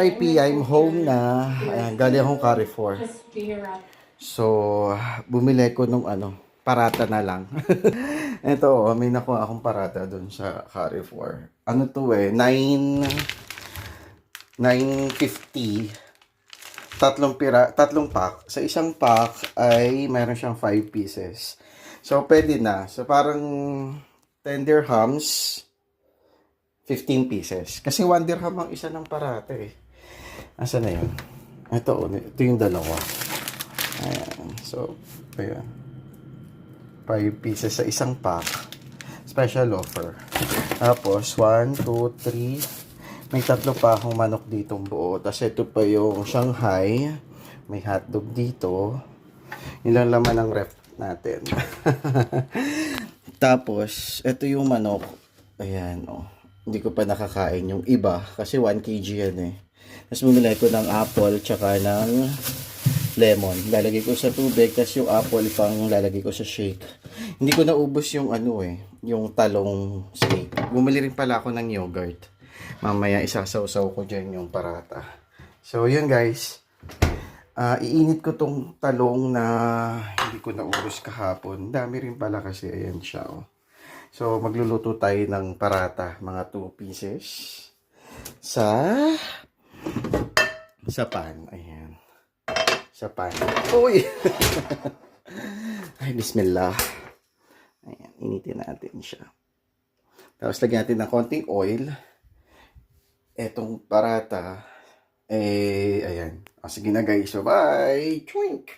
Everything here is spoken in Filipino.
5 p.m. home na. Ayan, galing akong Carrefour. So, bumili ko nung ano, parata na lang. Ito, oh, may nakuha akong parata doon sa Carrefour. Ano to eh, 9 950 tatlong pira, tatlong pack. Sa isang pack ay meron siyang 5 pieces. So, pwede na. So, parang 10 dirhams, 15 pieces. Kasi 1 dirham ang isa ng parata eh. Asa na yun? Ito, oh, ito yung dalawa. Ayan. So, ayan. 5 pieces sa isang pack. Special offer. Tapos, 1, 2, 3. May tatlo pa akong manok ditong buo. Tapos, ito pa yung Shanghai. May hotdog dito. Yun lang laman ng ref natin. Tapos, ito yung manok. Ayan, oh. Hindi ko pa nakakain yung iba. Kasi 1 kg yan eh. Tapos, bumili ko ng apple tsaka ng lemon. Lalagay ko sa tubig, tapos yung apple pang lalagay ko sa shake. Hindi ko naubos yung ano eh, yung talong steak. Bumili rin pala ako ng yogurt. Mamaya isasawsaw ko dyan yung parata. So, yun guys. Ah, iinit ko tong talong na hindi ko naubos kahapon. Dami rin pala kasi, ayan siya oh. So, magluluto tayo ng parata, mga 2 pieces. Sa sa pan. Ayan sa pan. Uy! Ay, bismillah. Ayan, initin natin siya. Tapos lagyan natin ng konting oil. Etong parata, eh, ayan. O, sige na guys. Bye! Twink!